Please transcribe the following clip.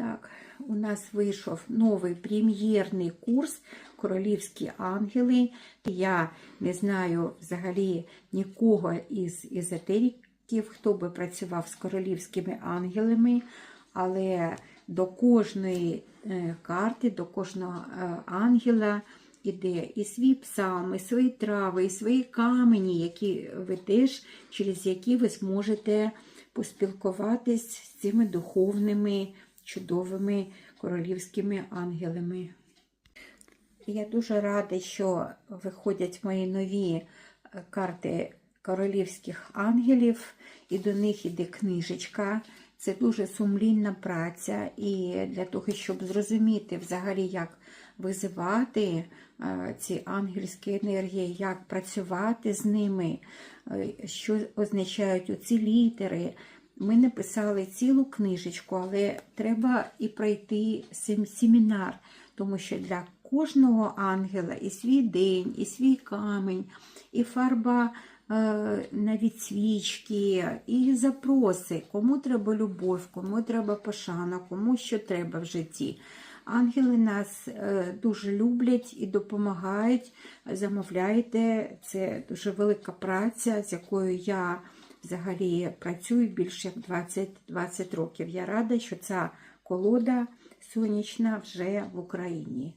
Так, у нас вийшов новий прем'єрний курс Королівські ангели. Я не знаю взагалі нікого із езотериків, хто би працював з королівськими ангелами, але до кожної е, карти, до кожного е, ангела іде і свій псалм, і свої трави, і свої камені, які ви теж, через які ви зможете поспілкуватись з цими духовними, чудовими королівськими ангелами. Я дуже рада, що виходять мої нові е, карти королівських ангелів, і до них іде книжечка. Це дуже сумлінна праця, і для того, щоб зрозуміти взагалі, як визивати е, ці ангельські енергії, як працювати з ними, е, що означають оці літери. Ми написали цілу книжечку, але треба і пройти сем- семінар, тому що для кожного ангела і свій день, і свій камінь, і фарба е, навіть свічки, і запроси, кому треба любов, кому треба пошана, кому що треба в житті. Ангели нас е, дуже люблять і допомагають. Замовляйте, це дуже велика праця, з якою я взагалі працюю більше як 20, 20 років. Я рада, що ця колода сонячна вже в Україні.